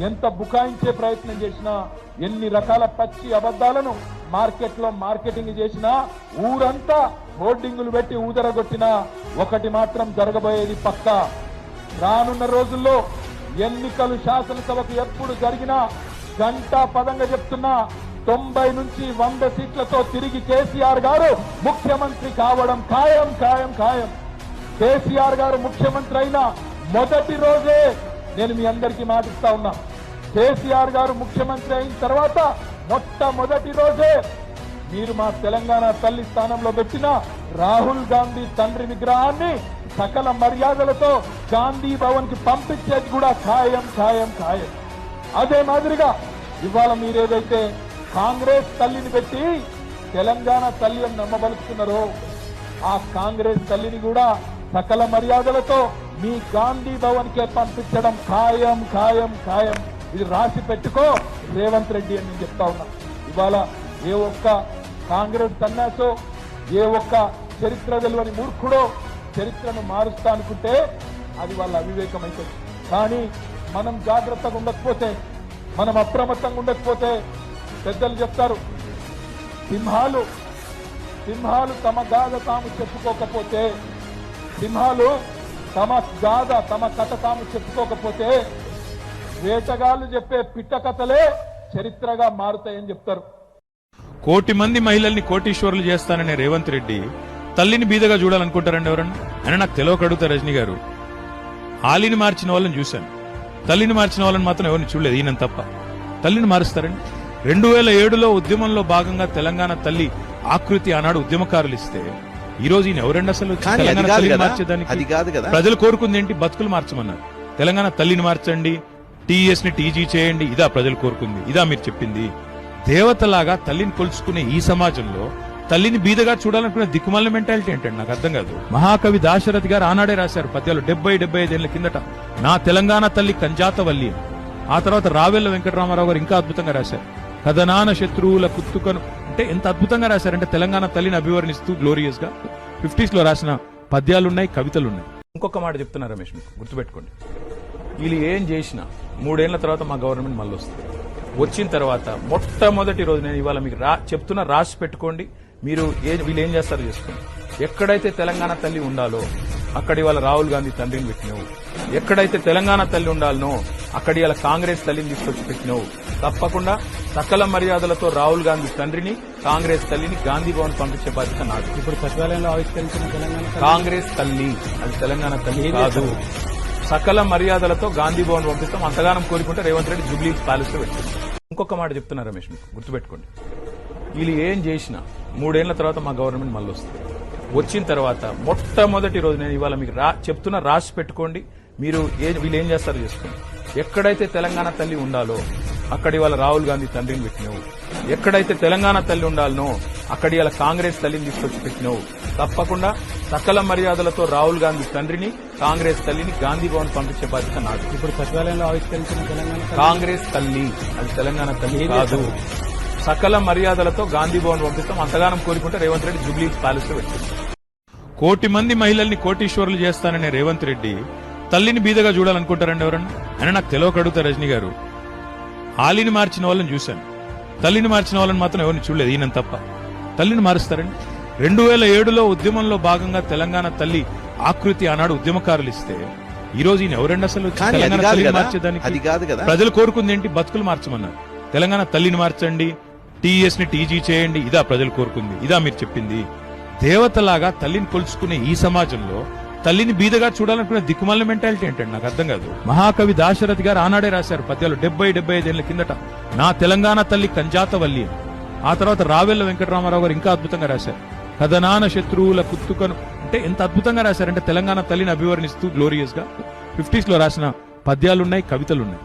ఎంత బుకాయించే ప్రయత్నం చేసినా ఎన్ని రకాల పచ్చి అబద్ధాలను మార్కెట్లో మార్కెటింగ్ చేసినా ఊరంతా హోర్డింగులు పెట్టి ఊదరగొట్టినా ఒకటి మాత్రం జరగబోయేది పక్కా. రానున్న రోజుల్లో ఎన్నికలు శాసనసభకు ఎప్పుడు జరిగినా గంటా పదంగా చెప్తున్నా తొంభై నుంచి వంద సీట్లతో తిరిగి కేసీఆర్ గారు ముఖ్యమంత్రి కావడం ఖాయం ఖాయం ఖాయం. కేసీఆర్ గారు ముఖ్యమంత్రి అయిన మొదటి రోజే నేను మీ అందరికీ మాటిస్తా ఉన్నా. కేసీఆర్ గారు ముఖ్యమంత్రి అయిన తర్వాత మొట్టమొదటి రోజే మీరు మా తెలంగాణ తల్లి స్థానంలో పెట్టిన రాహుల్ గాంధీ తండ్రి విగ్రహాన్ని సకల మర్యాదలతో గాంధీ భవన్కి పంపించేది కూడా ఖాయం ఖాయం ఖాయం. అదే మాదిరిగా ఇవాళ మీరేదైతే కాంగ్రెస్ తల్లిని పెట్టి తెలంగాణ తల్లి అని నమ్మబలుస్తున్నారో ఆ కాంగ్రెస్ తల్లిని కూడా సకల మర్యాదలతో మీ గాంధీ భవన్ కే పంపించడం ఖాయం ఖాయం ఖాయం. ఇది రాసి పెట్టుకో. రేవంత్ రెడ్డి అని నేను చెప్తా ఉన్నా. ఇవాళ ఏ ఒక్క కాంగ్రెస్ సన్యాసో ఏ ఒక్క చరిత్ర తెలియని మూర్ఖుడో చరిత్రను మారుస్తా అనుకుంటే అది వాళ్ళ అవివేకం అవుతుంది కానీ మనం జాగ్రత్తగా ఉండకపోతే మనం అప్రమత్తంగా ఉండకపోతే పెద్దలు చెప్తారు సింహాలు సింహాలు తమ గాథ తాము చెప్పుకోకపోతే సింహాలు తమ గాథ తమ కథ తాము చెప్పుకోకపోతే వేటగాళ్ళు చెప్పే పిట్ట కథలే చరిత్రగా మారుతాయని చెప్తారు. కోటి మంది మహిళల్ని కోటీశ్వరులు చేస్తాననే రేవంత్ రెడ్డి తల్లిని బీదగా చూడాలనుకుంటారండి ఎవరన్నా అని నాకు తెలియక అడుగుతా రజనీ గారు. ఆలిని మార్చిన వాళ్ళని చూశాను. తల్లిని మార్చిన వాళ్ళని మాత్రం ఎవరిని చూడలేదు ఈయన తప్ప. తల్లిని మారుస్తారండి. రెండు వేల ఏడులో ఉద్యమంలో భాగంగా తెలంగాణ తల్లి ఆకృతి ఆనాడు ఉద్యమకారులు ఇస్తే ఈ రోజు ఈయన ఎవరండి అసలు? అది కాదు కదా. ప్రజలు కోరుకుంది ఏంటి? బతుకులు మార్చమన్నారు. తెలంగాణ తల్లిని మార్చండి టీఎస్ని టీజీ చేయండి ఇదా ప్రజలు కోరుకుంది. ఇదా మీరు చెప్పింది. దేవతలాగా తల్లిని కొలుచుకునే ఈ సమాజంలో తల్లిని బీదగా చూడాలనుకునే దిక్కుమాల మెంటాలిటీ ఏంటండి? నాకు అర్థం కాదు. మహాకవి దాశరథి గారు ఆనాడే రాశారు పద్యాలు. డెబ్బై డెబ్బై ఐదేళ్ళ కిందట నా తెలంగాణ తల్లి కంజాతవల్లి. ఆ తర్వాత రావెల్ల వెంకటరామారావు గారు ఇంకా అద్భుతంగా రాశారు. కథనాన శత్రువుల కుత్తుకను. అంటే ఎంత అద్భుతంగా రాశారంటే తెలంగాణ తల్లిని అభివర్ణిస్తూ గ్లోరియస్గా ఫిఫ్టీస్లో రాసిన పద్యాలున్నాయి కవితలున్నాయి. ఇంకొక మాట చెప్తున్నా రమేష్ మీకు గుర్తుపెట్టుకోండి. వీళ్ళు ఏం చేసినా మూడేళ్ళ తర్వాత మా గవర్నమెంట్ మళ్ళీ వస్తుంది వచ్చిన తర్వాత మొట్టమొదటి రోజు నేను ఇవాళ మీకు రా చెప్తున్నా రాసి పెట్టుకోండి. మీరు ఏ వీళ్ళు ఏం చేస్తారో చేసుకోండి. ఎక్కడైతే తెలంగాణ తల్లి ఉండాలో అక్కడ ఇవాళ రాహుల్ గాంధీ తండ్రిని పెట్టినావు. ఎక్కడైతే తెలంగాణ తల్లి ఉండాలనో అక్కడ ఇవాళ కాంగ్రెస్ తల్లిని తీసుకొచ్చి పెట్టినావు. తప్పకుండా సకల మర్యాదలతో రాహుల్ గాంధీ తండ్రిని కాంగ్రెస్ తల్లిని గాంధీ భవన్ పంపించే బాధ్యత నాది. ఇప్పుడు సచివాలయంలో ఆవిష్కరించిన తెలంగాణ కాంగ్రెస్ తల్లి అది తెలంగాణ తల్లి కాదు. సకల మర్యాదలతో గాంధీ భవన్ పంపిస్తాం. అంతగానం కోరుకుంటే రేవంత్ రెడ్డి జూబ్లీ ప్యాలెస్లో పెట్టింది ఇంకొక మాట చెప్తున్నా రమేష్ మీకు గుర్తుపెట్టుకోండి. వీళ్ళు ఏం చేసినా మూడేళ్ళ తర్వాత మా గవర్నమెంట్ మళ్ళీ వస్తుంది వచ్చిన తర్వాత మొట్టమొదటి రోజు నేను ఇవాళ మీకు రా చెప్తున్నా రాసి పెట్టుకోండి. మీరు ఏ వీళ్ళు ఏం చేస్తారో చేసుకోండి. ఎక్కడైతే తెలంగాణ తల్లి ఉండాలో అక్కడ ఇవాళ రాహుల్ గాంధీ తండ్రిని పెట్టినావు. ఎక్కడైతే తెలంగాణ తల్లి ఉండాలనో అక్కడ ఇవాళ కాంగ్రెస్ తల్లిని తీసుకొచ్చి పెట్టినావు. తప్పకుండా సకల మర్యాదలతో రాహుల్ గాంధీ తండ్రిని కాంగ్రెస్ తల్లిని గాంధీ భవన్ పంపించే బాధ్యత నాది. ఇప్పుడు సచివాలయంలో ఆవిష్కరించిన తెలంగాణ కాంగ్రెస్ తల్లి. అది తెలంగాణ తల్లి కాదు. సకల మర్యాదలతో గాంధీ భవన్ పంపిస్తాం. అంతగానం కోరుకుంటే రేవంత్ రెడ్డి జూబ్లీ ప్యాలెస్లో పెట్టింది. కోటి మంది మహిళల్ని కోటీశ్వరులు చేస్తాననే రేవంత్ రెడ్డి తల్లిని బీదగా చూడాలనుకుంటారండి ఎవరన్నా? అని నాకు తెలియక అడుగుతా రజనీ గారు. ఆలిని మార్చిన వాళ్ళని చూశాను. తల్లిని మార్చిన వాళ్ళని మాత్రం ఎవరిని చూడలేదు ఈయన తప్ప. తల్లిని మారుస్తారండి. రెండు వేల ఏడులో ఉద్యమంలో భాగంగా తెలంగాణ తల్లి ఆకృతి ఆనాడు ఉద్యమకారులు ఇస్తే ఈ రోజు ఈయన ఎవరండి అసలు? తెలంగాణ తల్లిని. మార్చేదానికి. ప్రజలు కోరుకుంది ఏంటి? బతుకులు మార్చమన్నారు. తెలంగాణ తల్లిని మార్చండి టీఎస్ని టీజీ చేయండి ఇదా ప్రజలు కోరుకుంది ఇదా మీరు చెప్పింది. దేవతలాగా తల్లిని కొలుచుకునే ఈ సమాజంలో తల్లిని బీదగా చూడాలనుకునే దిక్కుమాల మెంటాలిటీ ఏంటండి? నాకు అర్థం కాదు. మహాకవి దాశరథి గారు ఆనాడే రాశారు పద్యాలు డెబ్బై డెబ్బై ఐదేళ్ళ కిందట. నా తెలంగాణ తల్లి కంజాతవల్లి ఆ తర్వాత రావెల్ల వెంకటరామారావు గారు ఇంకా అద్భుతంగా రాశారు. కథనాన శత్రువుల కుత్తుకను అంటే ఎంత అద్భుతంగా రాశారంటే తెలంగాణ తల్లిని అభివర్ణిస్తూ గ్లోరియస్గా. ఫిఫ్టీస్లో రాసిన పద్యాలున్నాయి కవితలున్నాయి.